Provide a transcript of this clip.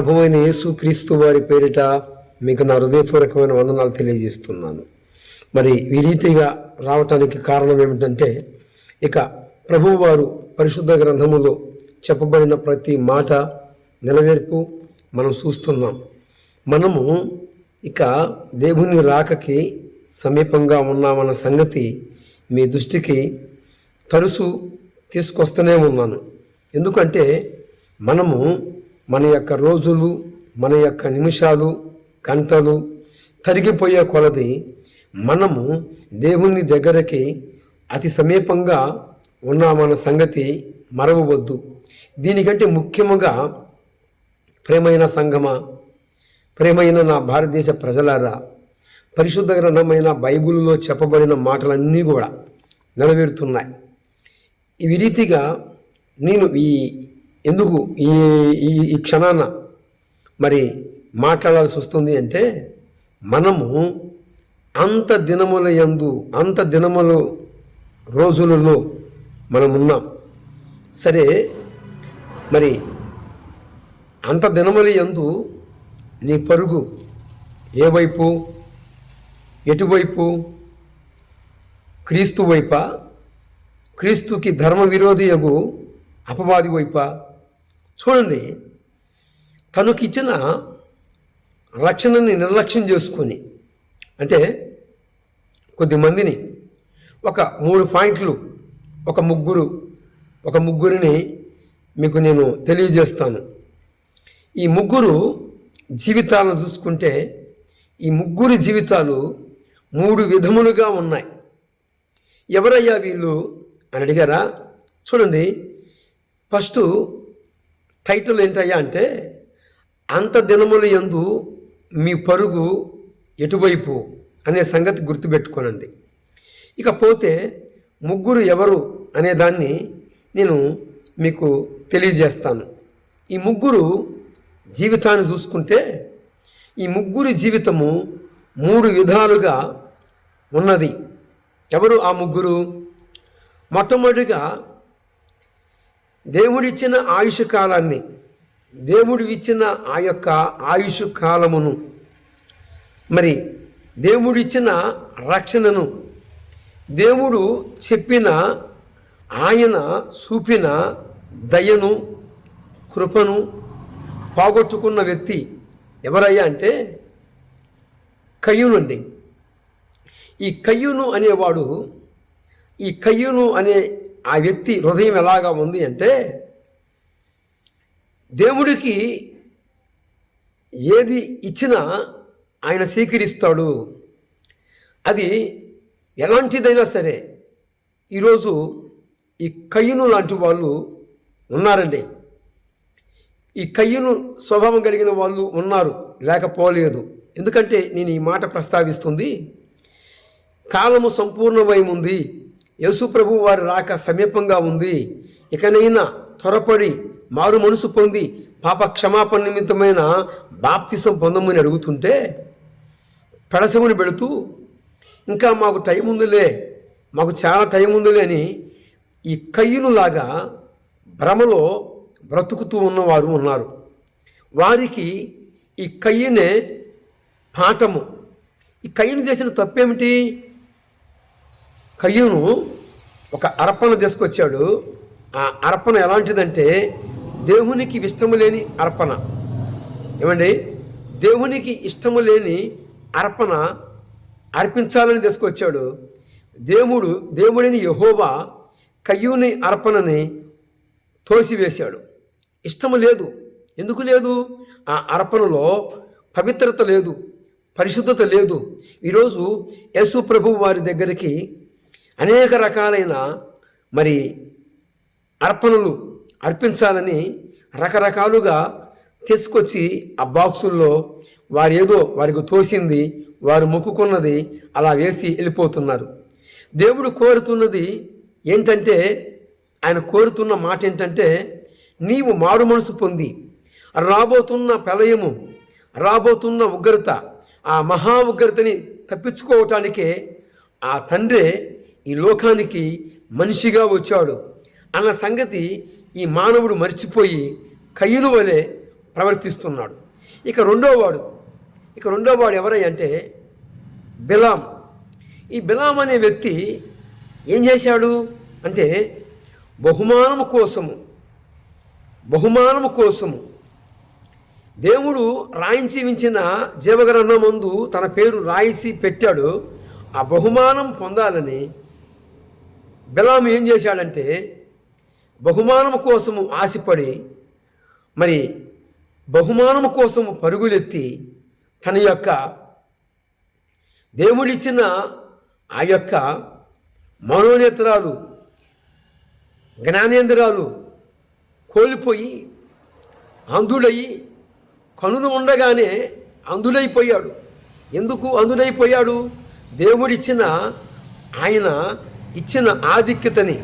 ప్రభువైన యేసుక్రీస్తు యేసు క్రీస్తు వారి పేరిట మీకు నా హృదయపూర్వకమైన వందనాలు తెలియజేస్తున్నాను. మరి ఈ రీతిగా రావటానికి కారణం ఏమిటంటే ఇక ప్రభువు వారు పరిశుద్ధ గ్రంథములో చెప్పబడిన ప్రతి మాట నెరవేర్పు మనం చూస్తున్నాం. మనము ఇక దేవుని రాకకి సమీపంగా ఉన్నామన్న సంగతి మీ దృష్టికి తరచు తీసుకొస్తూనే ఉన్నాను. ఎందుకంటే మనము మన యొక్క రోజులు మన యొక్క నిమిషాలు గంటలు తరిగిపోయే కొలది మనము దేవుని దగ్గరకి అతి సమీపంగా ఉన్నామన్న సంగతి మరవవద్దు. దీనికంటే ముఖ్యముగా ప్రేమైన సంగమ ప్రేమైన నా భారతదేశ ప్రజలారా పరిశుద్ధ గ్రంథమైన బైబిల్లో చెప్పబడిన మాటలన్నీ కూడా నెరవేరుతున్నాయి. ఈ రీతిగా నేను ఈ ఎందుకు ఈ ఈ ఈ క్షణాన మరి మాట్లాడాల్సి వస్తుంది అంటే మనము అంత దినముల యందు అంత దినములు రోజులలో మనం ఉన్నాం. సరే మరి అంత దినముల యందు నీ పరుగు ఏ వైపు? ఎటువైపు క్రీస్తు వైపా? క్రీస్తుకి ధర్మ విరోధి యగు అపవాది వైపా? చూడండి తనకిచ్చిన రక్షణని నిర్లక్ష్యం చేసుకొని అంటే కొద్దిమందిని ఒక మూడు పాయింట్లు ఒక ముగ్గురు ఒక ముగ్గురిని మీకు నేను తెలియజేస్తాను. ఈ ముగ్గురు జీవితాలను చూసుకుంటే ఈ ముగ్గురి జీవితాలు మూడు విధములుగా ఉన్నాయి. ఎవరయ్యా వీళ్ళు? అని అడిగారా? చూడండి ఫస్ట్ టైటిల్ ఏంటయ్యా అంటే అంత దినముల యందు మీ పరుగు ఎటువైపు అనే సంగతి గుర్తుపెట్టుకోనండి. ఇకపోతే ముగ్గురు ఎవరు అనే దాన్ని నేను మీకు తెలియజేస్తాను. ఈ ముగ్గురు జీవితాన్ని చూసుకుంటే ఈ ముగ్గురి జీవితము మూడు విధాలుగా ఉన్నది. ఎవరు ఆ ముగ్గురు? మొట్టమొదటిగా దేవుడిచ్చిన ఆయుష్ కాలాన్ని దేవుడు ఇచ్చిన ఆ యొక్క ఆయుష్ కాలమును మరి దేవుడిచ్చిన రక్షణను దేవుడు చెప్పిన ఆయన చూపిన దయను కృపను పోగొట్టుకున్న వ్యక్తి ఎవరయ్యా అంటే కయ్యూనండి ఈ కయ్యూను అనేవాడు ఈ కయ్యూను అనే ఆ వ్యక్తి హృదయం ఎలాగా ఉంది అంటే దేవుడికి ఏది ఇచ్చినా ఆయన స్వీకరిస్తాడు. అది ఎలాంటిదైనా సరే ఈరోజు ఈ కయ్యను లాంటి వాళ్ళు ఉన్నారండి. ఈ కయ్యను స్వభావం కలిగిన వాళ్ళు ఉన్నారు లేకపోలేదు. ఎందుకంటే నేను ఈ మాట ప్రస్తావిస్తుంది కాలము సంపూర్ణమై ఉంది. యేసుప్రభు వారి రాక సమీపంగా ఉంది. ఇకనైనా త్వరపడి మారు మనసు పొంది పాప క్షమాపణ నిమిత్తమైన బాప్తిసం పొందమని అడుగుతుంటే పెడసముని పెడుతూ ఇంకా మాకు టైం ఉందిలే మాకు చాలా టైం ఉందిలే అని ఈ కయ్యునులాగా భ్రమలో బ్రతుకుతూ ఉన్నవారు ఉన్నారు. వారికి ఈ కయ్యనే పాఠము. ఈ కయ్యను చేసిన తప్పేమిటి? కయ్యూను ఒక అర్పణ తీసుకొచ్చాడు. ఆ అర్పణ ఎలాంటిదంటే దేవునికి ఇష్టము లేని అర్పణ. ఏమండి? దేవునికి ఇష్టము లేని అర్పణ అర్పించాలని తీసుకొచ్చాడు. దేవుడు దేవుడిని యహోవా కయ్యూని అర్పణని తోసివేశాడు. ఇష్టము లేదు. ఎందుకు లేదు? ఆ అర్పణలో పవిత్రత లేదు పరిశుద్ధత లేదు. ఈరోజు యేసు ప్రభు వారి దగ్గరికి అనేక రకాలైన మరి అర్పణలు అర్పించాలని రకరకాలుగా తీసుకొచ్చి ఆ బాక్సుల్లో వారు ఏదో వారికి తోసింది వారు మొక్కుకున్నది అలా వేసి వెళ్ళిపోతున్నారు. దేవుడు కోరుతున్నది ఏంటంటే ఆయన కోరుతున్న మాట ఏంటంటే నీవు మారు మనసు పొంది రాబోతున్న ప్రళయము రాబోతున్న ఉగ్రత ఆ మహా ఉగ్రతని తప్పించుకోవటానికే ఆ తండ్రే ఈ లోకానికి మనిషిగా వచ్చాడు అన్న సంగతి ఈ మానవుడు మర్చిపోయి కయ్యను వలె ప్రవర్తిస్తున్నాడు. ఇక రెండోవాడు ఇక రెండోవాడు ఎవరై అంటే బిలాం. ఈ బిలాం అనే వ్యక్తి ఏం చేశాడు అంటే బహుమానము కోసము బహుమానము కోసము దేవుడు రాయించి ఉంచిన జీవగ్రంథమందు తన పేరు రాయిసి పెట్టాడు. ఆ బహుమానం పొందాలని బిలాము ఏం చేశాడంటే బహుమానము కోసము ఆశపడి మరి బహుమానము కోసము పరుగులెత్తి తన యొక్క దేవుడిచ్చిన ఆ యొక్క మనోనేత్రాలు జ్ఞానేంద్రాలు కోల్పోయి అంధుడయి కనులు ఉండగానే అంధుడైపోయాడు. ఎందుకు అంధుడైపోయాడు? దేవుడిచ్చిన ఆయన ఇచ్చిన ఆధిక్యతని